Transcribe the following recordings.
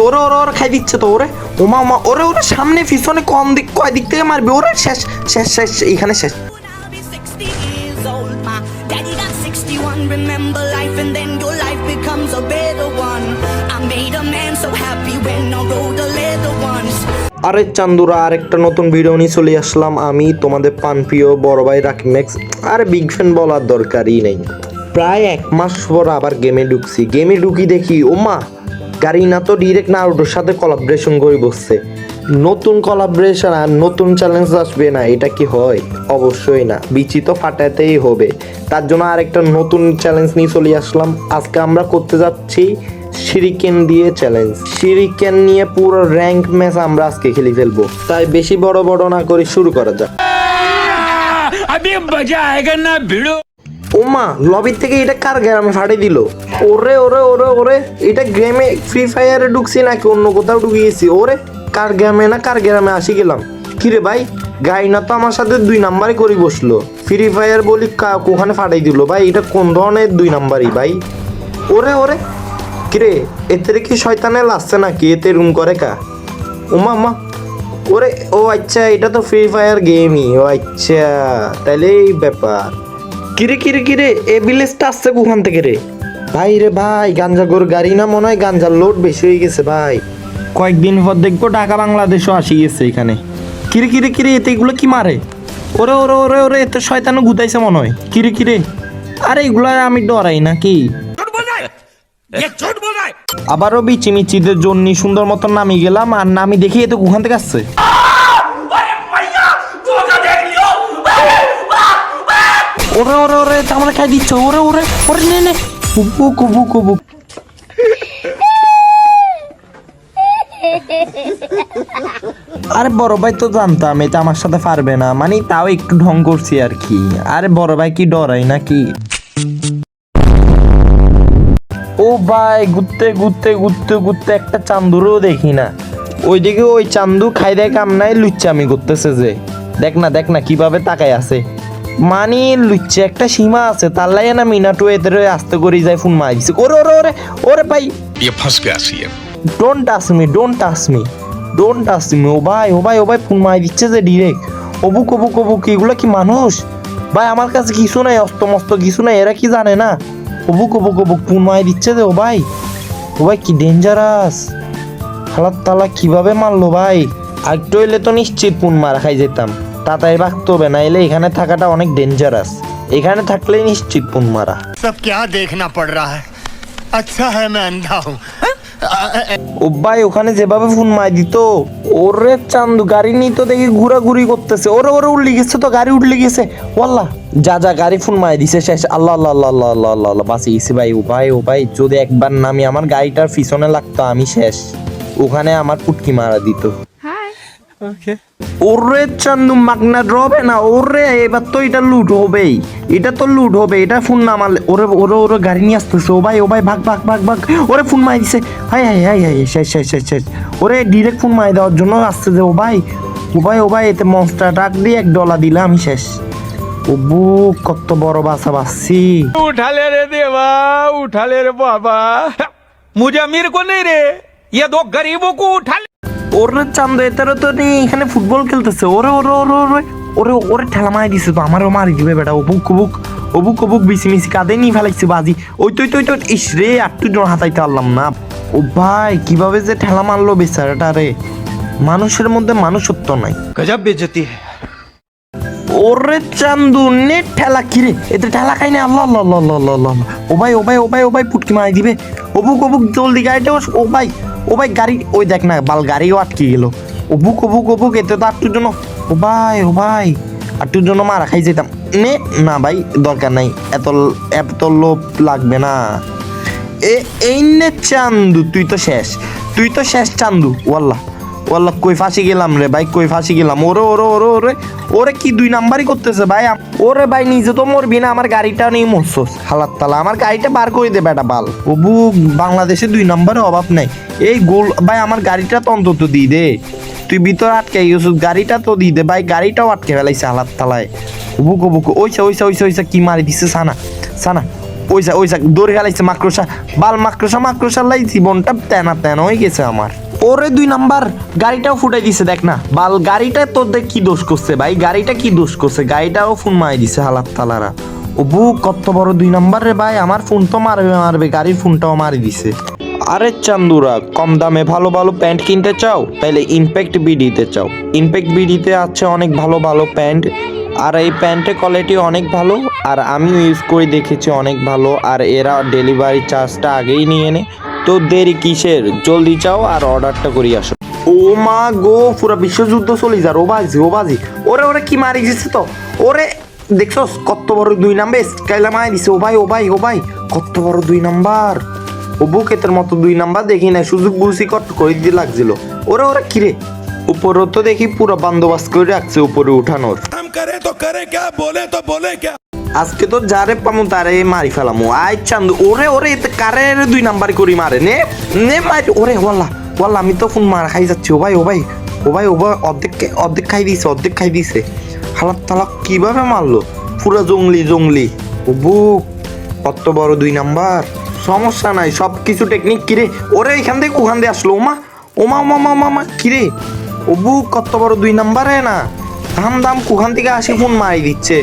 ওরে ওরে ওরে খাই দিচ্ছে তো ওরে ওমা ওমা, ওরে ওরে, সামনে, পিছনে কোন দিক, কয় দিক থেকে মারবে ওরে, শেষ শেষ শেষ এখানে শেষ I'll be 60 years old. My daddy got 61. Remember. আরে চান্দুরা, আরেকটা নতুন ভিডিও নিয়ে চলে আসলাম আমি তোমাদের পানপ্রিয় বড় ভাই রাকিমেক্স আর বিগ ফ্যান বলার দরকারই নেই প্রায় এক মাস পর আবার গেমে ঢুকছি গেমে ঢুকি দেখি, ওমা কারিনা তো ডিরেক্ট নারুটোর সাথে কলাবরেশন করে বসছে। নতুন কলাবরেশন আর নতুন চ্যালেঞ্জ আসবে না, এটা কি হয়? অবশ্যই না, বিচি তো ফাটাতেই হবে। তার জন্য আরেকটা নতুন চ্যালেঞ্জ নিয়ে চলে আসলাম। আজকে আমরা করতে যাচ্ছি সিরিকেন দিয়ে চ্যালেঞ্জ সিরিকেন নিয়ে পুরো র্যাঙ্ক ম্যাচ আমরা আজকে খেলে ফেলব। তাই বেশি বড় বড় না করে শুরু করা যাক। না ওমা লবির থেকে এটা কার গ্রামে ফাটে দিল? ওরে ওরে ওরে ওরে, এটা গেমে ফ্রি ফায়ারে ঢুকছি নাকি? অন্য কোথাও ঢুকিয়েছি ওরে, কার গ্রামে না কার গ্রামে আসি গেলাম? কিরে ভাই, গাইনা তো আমার সাথে দুই নাম্বারই করে বসল। ফ্রি ফায়ার বলি ওখানে ফাটাই দিল ভাই? এটা কোন ধরনের দুই নাম্বারই ভাই? ওরে ওরে, কিরে, এতে কি শয়তানে লাগছে নাকি? এতে রুম করে কা? ওমা মা ওরে, ও আচ্ছা এটা তো ফ্রি ফায়ার গেমই ও আচ্ছা তাহলে এই ব্যাপার। কিরে কিরে কিরে? এ বিলেজটা আসছে কোখান থেকে রে? ভাই রে ভাই গাঞ্জা গরু গাড়ি না মনে হয় গাঞ্জার লোড বেশি হয়ে গেছে ভাই। কয়েকদিন পর দেখব ঢাকা বাংলাদেশও আসি গেছে এখানে। কিরে কিরে কিরে এতে এগুলো কি মারে? ওরে ওরে ওরে ওরে এতে শয়তানো গুতাইছে মনে হয়। কিরে কিরে? আরে এগুলো আমি ডরাই না কি আবারও বিচিমিচিদের জন্য সুন্দর মতন নামি গেলাম আর নামি দেখি এতে কোখান থেকে আসছে। ওরে ওরে ওরে চামড়া খাই দিচ্ছে। ওরে ওরে ওরে, নে নে। কুবু কুবু কুবু আরে বড় ভাই তো জানতাম, এটা আমার সাথে পারবে না। মানে তাও একটু ঢং করছি আর কি। আরে বড় ভাই কি ডরাই নাকি? ও ভাই, ঘুরতে ঘুরতে ঘুরতে ঘুরতে একটা চান্দুরও দেখি না। ওইদিকে ওই চান্দু খাই দেয় কামনায় লুচ্চামি করতেছে যে। দেখ না দেখ না, কীভাবে তাকায় আছে। মানি লুচ্ছে একটা সীমা আছে তার লাগে না মিনাটু এদের আস্তে করে যায় ফোন মারি দিছে ওরে ওরে ওরে ওরে ভাই। Don't touch me don't touch me don't touch me ও ভাই ও ভাই ও ভাই ফোন মারি দিচ্ছে যে ডিরেক্ট অবুক অবুক অবুক এগুলো কি মানুষ? ভাই আমার কাছে কিছু নাই অস্তমস্ত কিছু নাই এরা কি জানে না? অবুক অবুক অবুক ফোন মারি দিচ্ছে যে ও ভাই। ও ভাই কি ডেঞ্জারাস হালাত তালা কীভাবে মারলো ভাই? আর টইলে তো নিশ্চিত ফোন মারা খাই যেতাম। তাতাই রাখতে হবে না এলে এখানে থাকাটা অনেক ডেঞ্জারাস এখানে থাকলেই নিশ্চিত পুন মারা सब क्या देखना पड़ रहा है अच्छा है मैं अंधा हूँ ও ভাই ওখানে যেভাবে ফোন মাই দিত ওরে চান্দু গাড়ি নিয়ে তো দেখি ঘুরাঘুরি করতেছে ওরে ওরে উঠলে গেছে তো গাড়ি উঠলে গেছে ওয়াল্লা যা যা গাড়ি ফোন মাই দিছে শেষ আল্লাহ আল্লাহ আল্লাহ আল্লাহ আল্লাহ আল্লাহ আল্লাহ বাঁচি গেছি ভাই ও ভাই ও ভাই যদি একবার নামি আমার গাড়িটার পিছনে লাগতো আমি শেষ ওখানে আমার পুটকি মারা দিত ওরে চান্দু মাগনা রবে না ওরে এবার তো এটা লুট হবেই এটা তো লুট হবে এটা ফোন না মারলে ওরে ওরে ওরে গাড়ি নিয়ে আসতেছে ও ভাই ও ভাই ভাগ ভাগ ভাগ ভাগ ওরে ফোন মারি দিছে হাই হাই হাই হাই শেষ শেষ শেষ শেষ ওরে ডিরেক্ট ফোন মারি দেওয়ার জন্য আসছে যে ও ভাই ও ভাই ও ভাই এতে মনস্টার ডাক দিয়ে এক ডলা দিলে আমি শেষ ও বুক কত বড় বাসা বাসছি उठा ले रे देवा उठा ले रे बाबा मुझे अमीर को नहीं रे ये दो गरीबों को उठा ले ওরে চান্দ এতারও তো নেই এখানে ফুটবল খেলতেছে। ওরে ওরে ওরে ওরে ওরে ওরে ঠেলা মারি দিছে তো আমারও মারি দিবে বেটা অবুক অবুক অবুক অবুক বিসি মিসি কাঁদে নিয়ে ফেলাইছে বাজি। ওই তো তো তো ইস রে একটু জন হাতাইতে পারলাম না। ও ভাই কীভাবে যে ঠেলা মারলো বেচারাটা রে। মানুষের মধ্যে মানুষত্ব নাই। গজব বেজতি ওরে চান্দু নে ঠেলা কিরে এতে ঠেলা খাই না আল্লাহ আল্লাহ আল্লাহ আল্লাহ ও ভাই ও ভাই ও ভাই ও ভাই পুটকি মারি দিবে। অবুক অবুক জলদি গাড়িটা ও ভাই ও ভাই গাড়ি, ওই দেখ না, বাল গাড়িও আটকে গেল। বুক, ও বুক, এতে তো আটটুর জন্য, ও ভাই ও ভাই, আটটুর জন্য মারা খাই যেতাম। নে, না ভাই, দরকার নাই, এত এত লোভ লাগবে না। এ, এই নে চান্দু, তুই তো শেষ, তুই তো শেষ চান্দু, ওয়াল্লাহ। ওয়াল্লাহ, কই ফাঁসি গেলাম রে ভাই, কই ফাঁসি গেলাম? ওরে ওরে ওরে ওরে ওরে কি দুই নাম্বারই করতেছে ভাই? ওরে ভাই, নিজে তো মরবি না, আমার গাড়িটা নিয়ে মরছস। হালাত তালা, আমার গাড়িটা বার করে দে বেটা বাল। ওবু বাংলাদেশে দুই নাম্বারের অভাব নাই। এই গোল ভাই, আমার গাড়িটা তো অন্তত দি দে। তুই ভিতর আটকে গেছিস, গাড়িটা তো দি দে। ভাই, গাড়িটাও আটকে ফেলাইছে হালাত তালায়। বুকো বুকো ওইসা ওইসা ওইসা ওইসা, কি মারি দিছে, সানা সানা, ওইসা ওইসা, দৌড়ে গেলাইছে মাকড়সা। বাল, মাকড়সা মাকড়সা লাই জীবনটা তেনা তেনা হয়ে গেছে আমার। ওরে দুই নাম্বার, গাড়িটাও ফুটাই দিছে, দেখ না। বাল, গাড়িটা তোর দেখ কি দোষ করছে ভাই? গাড়িটা কি দোষ করছে? গাড়িটাও ফোন মারি দিছে হালাত তালারা। ও বু কত বড় দুই নাম্বার রে ভাই, আমার ফোন তো মারবে মারবে, গাড়ির ফোনটাও মারি দিছে। আরে চান্দুরা, কম দামে ভালো ভালো প্যান্ট কিনতে চাও? তাহলে ইমপ্যাক্ট বিডিতে চাও। ইমপ্যাক্ট বিডিতে আছে অনেক ভালো ভালো প্যান্ট, আর এই প্যান্টের কোয়ালিটি অনেক ভালো, আর আমিও ইউজ করে দেখেছি অনেক ভালো, আর এরা ডেলিভারি চার্জটা আগেই নিয়ে নে। তো দেরি কিসের? জলদি চাও আর অর্ডারটা করি আসো। ও মা গো পুরা বিশ্বযুদ্ধ চলে যার। ও বাজি ও বাজি। ওরে ওরে কি মারি গেছে তো? ওরে দেখছ কত বড় দুই নাম্বার স্কাইলা মাই দিছে। ও ভাই ও ভাই ও ভাই কত বড় দুই নাম্বার। ও বুকেতের মতো দুই নাম্বার দেখি না সুযোগ বুঝি কট করে দিয়ে লাগছিল। ওরে ওরে কিরে? উপরও তো দেখি পুরো বান্দোবাস করে রাখছে উপরে উঠানোর। করে তো করে কে বলে তো বলে কে আজকে তো যারে পামু তারে মারি ফেলামু। আই চান্দু, ওরে ওরে কারে দুই নাম্বার করি মারে? নে নে মারি ওরে, ওয়াল্লা ওয়াল্লা, আমি তো ফোন মার খাই যাচ্ছি। ও ভাই ও ভাই ও ভাই ও ভাই, অর্ধেক অর্ধেক খাই দিছে, অর্ধেক খাই দিছে। হালাক তালাক কীভাবে মারলো? পুরো জঙ্গলি জঙ্গলি। ও বুক, কত বড় দুই নাম্বার। সমস্যা নাই সব কিছু টেকনিক কিরে? ওরে, এখান থেকে ওখান দিয়ে আসলো। ওমা ওমা ওমা মা মা মা কিরে? ও বুক, কত বড় দুই নাম্বারে না। দাম দাম কুখান থেকে আসি, ফোন মারি দিচ্ছে।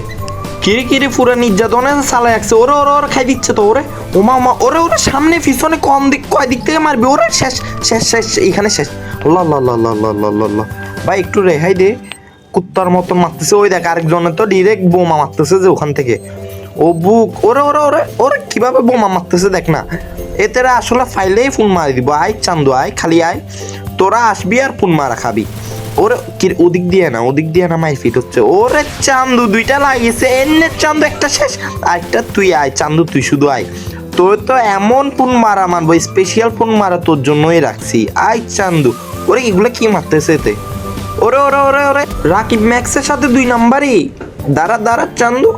কিরে কিরে পুরো নির্যাতনে সালা একছে ওরে ওরে ওরে খাই দিচ্ছে তো ওরে। ওমা ওমা, ওরে ওরে, সামনে, পিছনে, কম দিক, কয় দিক থেকে মারবি? ওরে, শেষ শেষ শেষ এখানে শেষ। আল্লাহ ভাই, একটু রেহাই দে। কুত্তার মতন মারতেছে। ওই দেখ, আরেকজনের তো ডিরেক্ট বোমা মারতেছে যে ওখান থেকে। ও বুক, ওরে ওরে ওরে ওরে, কীভাবে বোমা মারতেছে দেখ না। এতেরা আসলে ফাইলেই ফোন মারি দিব। আয় চান্দু, আয়, খালি আয়। তোরা আসবি আর ফোন মারা খাবি। ওরে, কি ওদিক দিয়ে না, ওদিক দিয়ে না মাই ফিট হচ্ছে। ওরে, চান্দু দুইটা লাগিয়েছে, এনে চান্দু একটা শেষ। আরেকটা তুই আয়, চান্দু তুই শুধু আয়। তোর তো এমন ফোন মারা মারবো স্পেশাল ফোন মারা তোর জন্যই রাখছি। আয় চান্দু। ওরে, এগুলো কি মারতেছে এতে? ওরে ওরে ওরে ওরে, রাকিব ম্যাক্সের সাথে দুই নাম্বারই। দাঁড়া দাঁড়া, চান্দু।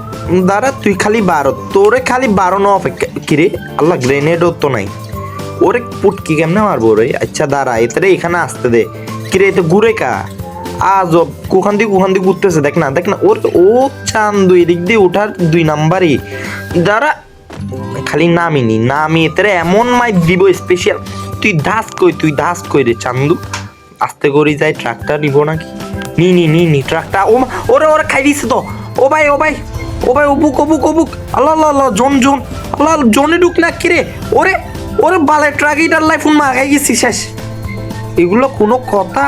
দাঁড়া, তুই খালি বারো। তোরে খালি বারো ন অপেক্ষা কিরে আল্লাহ গ্রেনেডও তো নাই। ওরে, পুটকি কেমনে মারবো রে? আচ্ছা দাঁড়া, এতে এখানে আসতে দে। কিরে এতে ঘুরে কা আজব কুখান দিয়ে কুখান দিয়ে ঘুরতেছে দেখ না দেখ না ওর ও চান্দু এদিক দিয়ে ওঠার দুই নাম্বারই দাঁড়া খালি নামিনি, নামি এতে এমন মাই দিব স্পেশাল তুই দাস কই, তুই দাস কই রে, চান্দু? আস্তে করে যাই ট্রাকটা নিব নাকি? নি নি নি নি ট্রাকটা ও ওরে ওরে খাই দিছে তো। ও ভাই ও ভাই ও ভাই, অবুক অবুক অবুক। আল্লাহ আল্লাহ আল্লাহ, জন জন। আল্লাহ, জনে ঢুক না কিরে? ওরে ওরে বালে ট্রাক ইটার লাই ফোন মা গেছি শেষ। এগুলো কোনো কথা?